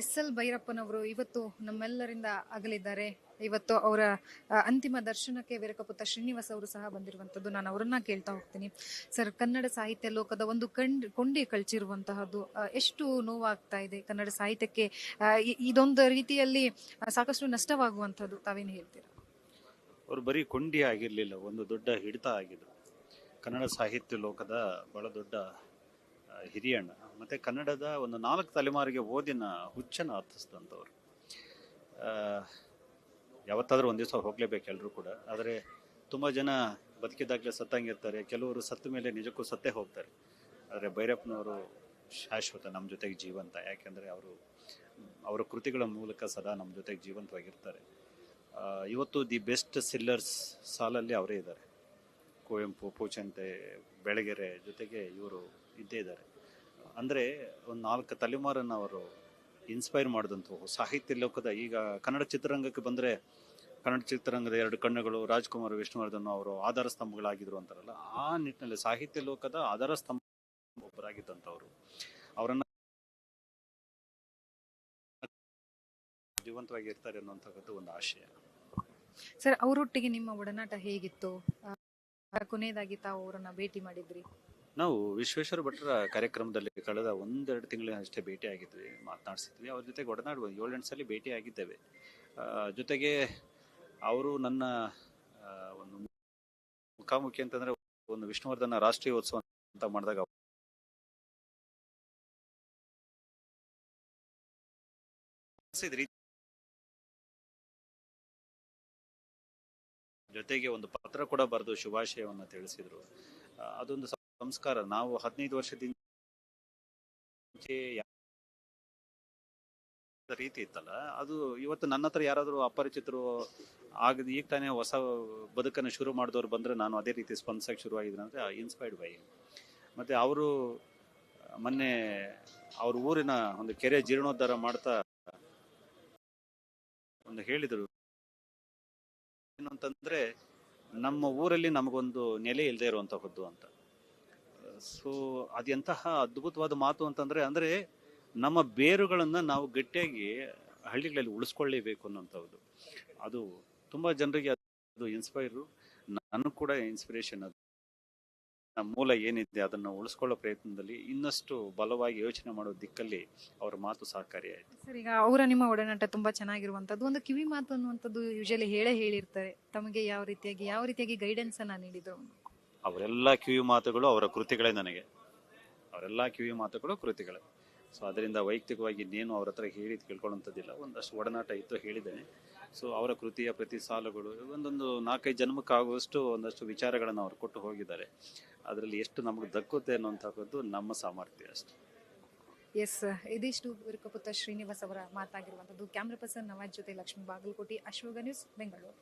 S L ಭೈರಪ್ಪನವರು ಇವತ್ತು ನಮ್ಮೆಲ್ಲರಿಂದ ಅಗಲಿದ್ದಾರೆ. ಇವತ್ತು ಅವರ ಅಂತಿಮ ದರ್ಶನಕ್ಕೆ ವೀರಕಪುತ್ತ ಶ್ರೀನಿವಾಸ ಅವರು ಸಹ ಬಂದಿರುವಂತದ್ದು ನಾನು ಅವರನ್ನ ಕೇಳ್ತಾ ಹೋಗ್ತೀನಿ. ಸರ್, ಕನ್ನಡ ಸಾಹಿತ್ಯ ಲೋಕದ ಒಂದು ಕಂಡ್, ಕೊಂಡಿ ಕಳ್ಚಿರುವಂತಹದ್ದು ಎಷ್ಟು ನೋವಾಗ್ತಾ ಇದೆ ಕನ್ನಡ ಸಾಹಿತ್ಯಕ್ಕೆ? ಇದೊಂದು ರೀತಿಯಲ್ಲಿ ಸಾಕಷ್ಟು ನಷ್ಟವಾಗುವಂತದ್ದು ತಾವೇನು ಹೇಳ್ತೀರಾ? ಅವರು ಬರೀ ಕೊಂಡಿ ಆಗಿರಲಿಲ್ಲ, ಒಂದು ದೊಡ್ಡ ಹಿಡಿತ ಆಗಿದ್ರು. ಕನ್ನಡ ಸಾಹಿತ್ಯ ಲೋಕದ ಬಹಳ ದೊಡ್ಡ ಹಿರಿಯಣ್ಣ ಮತ್ತು ಕನ್ನಡದ ಒಂದು ನಾಲ್ಕು ತಲೆಮಾರಿಗೆ ಓದಿನ ಹುಚ್ಚನ್ನು ಹತ್ತಿಸಿದಂಥವ್ರು ಯಾವತ್ತಾದರೂ ಒಂದು ದಿವಸ ಹೋಗಲೇಬೇಕು ಎಲ್ಲರೂ ಕೂಡ. ಆದರೆ ತುಂಬ ಜನ ಬದುಕಿದಾಗಲೇ ಸತ್ತಂಗಿರ್ತಾರೆ. ಕೆಲವರು ಸತ್ತ ಮೇಲೆ ನಿಜಕ್ಕೂ ಸತ್ತೇ ಹೋಗ್ತಾರೆ. ಆದರೆ ಭೈರಪ್ಪನವರು ಶಾಶ್ವತ ನಮ್ಮ ಜೊತೆಗೆ ಜೀವಂತ. ಯಾಕೆಂದರೆ ಅವರು, ಅವರ ಕೃತಿಗಳ ಮೂಲಕ ಸದಾ ನಮ್ಮ ಜೊತೆಗೆ ಜೀವಂತವಾಗಿರ್ತಾರೆ. ಇವತ್ತು ದಿ ಬೆಸ್ಟ್ ಸಿಲ್ಲರ್ಸ್ ಸಾಲಲ್ಲಿ ಅವರೇ ಇದ್ದಾರೆ. ಕುವೆಂಪು ಪೂಚಂತೆ ಬೆಳಗೆರೆ ಜೊತೆಗೆ ಇವರು ಇದ್ದೇ ಇದ್ದಾರೆ. ಅಂದರೆ ಒಂದು ನಾಲ್ಕು ತಲೆಮಾರನ್ನು ಅವರು ಇನ್ಸ್ಪೈರ್ ಮಾಡಿದಂಥವು ಸಾಹಿತ್ಯ ಲೋಕದ ಈಗ ಕನ್ನಡ ಚಿತ್ರರಂಗಕ್ಕೆ ಬಂದರೆ ಕನ್ನಡ ಚಿತ್ರರಂಗದ ಎರಡು ಕಣ್ಣುಗಳು ರಾಜ್ಕುಮಾರ್ ವಿಷ್ಣುವರ್ಧನ್ ಅವರು ಆಧಾರ ಸ್ತಂಭಗಳಾಗಿದ್ರು ಅಂತಾರಲ್ಲ, ಆ ನಿಟ್ಟಿನಲ್ಲಿ ಸಾಹಿತ್ಯ ಲೋಕದ ಆಧಾರ ಸ್ತಂಭ ಒಬ್ಬರಾಗಿದ್ದಂಥವ್ರು. ಅವರನ್ನು ಜೀವಂತವಾಗಿ ಇರ್ತಾರೆ ಅನ್ನುವಂಥದ್ದು ಒಂದು ಆಶಯ. ಸರ್, ಅವರೊಟ್ಟಿಗೆ ನಿಮ್ಮ ಒಡನಾಟ ಹೇಗಿತ್ತು? ಕೊನೆಯದಾಗಿ ತಾವು ಅವರನ್ನ ಭೇಟಿ ಮಾಡಿದ್ರಿ. ನಾವು ವಿಶ್ವೇಶ್ವರ ಭಟ್ರ ಕಾರ್ಯಕ್ರಮದಲ್ಲಿ ಕಳೆದ ಒಂದೆರಡು ತಿಂಗಳಿನ ಅಷ್ಟೇ ಭೇಟಿ ಆಗಿದ್ವಿ ಮಾತನಾಡಿಸಿದ್ವಿ. ಅವ್ರ ಜೊತೆಗೆ ಒಡನಾಡುವ ಏಳೆಂಟು ಸಲ ಭೇಟಿ ಆಗಿದ್ದೇವೆ ಜೊತೆಗೆ ಅವರು ನನ್ನ ಒಂದು ಮುಖಾಮುಖಿ ಅಂತಂದ್ರೆ ಒಂದು ವಿಷ್ಣುವರ್ಧನ ರಾಷ್ಟ್ರೀಯ ಉತ್ಸವ ಅಂತ ಮಾಡಿದಾಗ ಜೊತೆಗೆ ಒಂದು ಪತ್ರ ಕೂಡ ಬರೆದು ಶುಭಾಶಯವನ್ನ ತಿಳಿಸಿದ್ರು. ಅದೊಂದು ಸಂಸ್ಕಾರ. ನಾವು ಹದಿನೈದು ವರ್ಷದಿಂದ ರೀತಿ ಇತ್ತಲ್ಲ, ಅದು ಇವತ್ತು ನನ್ನ ಹತ್ರ ಯಾರಾದರೂ ಅಪರಿಚಿತರು ಆಗದ, ಈಗ ತಾನೇ ಹೊಸ ಬದುಕನ್ನು ಶುರು ಮಾಡಿದವ್ರು ಬಂದ್ರೆ ನಾನು ಅದೇ ರೀತಿ ಸ್ಪಂದಿಸಕ್ಕೆ ಶುರುವಾಗಿದ್ದೀನಿ ಅಂದರೆ ಇನ್ಸ್ಪೈರ್ಡ್ ಬೈ ಮತ್ತೆ ಅವರು ಮೊನ್ನೆ ಅವ್ರ ಊರಿನ ಒಂದು ಕೆರೆ ಜೀರ್ಣೋದ್ಧಾರ ಮಾಡ್ತಾ ಒಂದು ಹೇಳಿದರು. ಏನು ನಮ್ಮ ಊರಲ್ಲಿ ನಮಗೊಂದು ನೆಲೆ ಇಲ್ಲದೆ ಇರುವಂತಹದ್ದು ಅಂತ. ಸೊ ಅದೆಂತಹ ಅದ್ಭುತವಾದ ಮಾತು ಅಂತಂದ್ರೆ, ಅಂದ್ರೆ ನಮ್ಮ ಬೇರುಗಳನ್ನು ನಾವು ಗಟ್ಟಿಯಾಗಿ ಹಳ್ಳಿಗಳಲ್ಲಿ ಉಳಿಸ್ಕೊಳ್ಳೇಬೇಕು ಅನ್ನೋಂಥದ್ದು ಅದು ತುಂಬಾ ಜನರಿಗೆ ಅದು ಇನ್ಸ್ಪೈರು ನನಗೂ ಕೂಡ ಇನ್ಸ್ಪಿರೇಷನ್ ಅದು. ನಮ್ಮ ಮೂಲ ಏನಿದೆ ಅದನ್ನು ಉಳಿಸ್ಕೊಳ್ಳೋ ಪ್ರಯತ್ನದಲ್ಲಿ ಇನ್ನಷ್ಟು ಬಲವಾಗಿ ಯೋಚನೆ ಮಾಡೋ ದಿಕ್ಕಲ್ಲಿ ಅವರ ಮಾತು ಸಹಕಾರಿಯಾಯಿತು ಸರ್, ಈಗ ಅವರ ನಿಮ್ಮ ಒಡನಾಟ ತುಂಬಾ ಚೆನ್ನಾಗಿರುವಂತದ್ದು ಒಂದು ಕಿವಿ ಮಾತು ಅನ್ನುವಂಥದ್ದು ಯೂಶಲಿ ಹೇಳೇ ಹೇಳಿರ್ತಾರೆ. ತಮಗೆ ಯಾವ ರೀತಿಯಾಗಿ ಯಾವ ರೀತಿಯಾಗಿ ಗೈಡೆನ್ಸ್ ಅನ್ನ ನೀಡಿದ್ರು? ಅವರೆಲ್ಲ ಕಿವಿ ಮಾತುಗಳು ಅವರ ಕೃತಿಗಳೇ ನನಗೆ. ಅವರೆಲ್ಲ ಕಿವಿ ಮಾತುಗಳು ಕೃತಿಗಳೇ. ಸೊ ಅದರಿಂದ ವೈಯಕ್ತಿಕವಾಗಿ ಇನ್ನೇನು ಅವ್ರ ಹತ್ರ ಹೇಳಿ ಕೇಳ್ಕೊಳ್ಳೋಂಥದ್ದಿಲ್ಲ ಒಂದಷ್ಟು ಒಡನಾಟ ಇತ್ತು ಹೇಳಿದ್ದೇನೆ. ಸೊ ಅವರ ಕೃತಿಯ ಪ್ರತಿ ಸಾಲುಗಳು, ಒಂದೊಂದು ನಾಲ್ಕೈದು ಜನ್ಮಕ್ಕಾಗುವಷ್ಟು ಒಂದಷ್ಟು ವಿಚಾರಗಳನ್ನು ಅವ್ರು ಕೊಟ್ಟು ಹೋಗಿದ್ದಾರೆ. ಅದರಲ್ಲಿ ಎಷ್ಟು ನಮಗೆ ದಕ್ಕುತ್ತೆ ಅನ್ನುವಂಥದ್ದು ನಮ್ಮ ಸಾಮರ್ಥ್ಯ ಅಷ್ಟೇ. ಎಸ್ ಇದಿಷ್ಟು ವಿರುಕಪುತ್ತ ಶ್ರೀನಿವಾಸ್ ಅವರ ಮಾತಾಗಿರುವಂಥದ್ದು. ಕ್ಯಾಮ್ರಾ ಪರ್ಸನ್ ನವಾಜ್ ಜೊತೆ ಲಕ್ಷ್ಮೀ ಬಾಗಲಕೋಟೆ, ಅಶ್ವಗ ನ್ಯೂಸ್, ಬೆಂಗಳೂರು.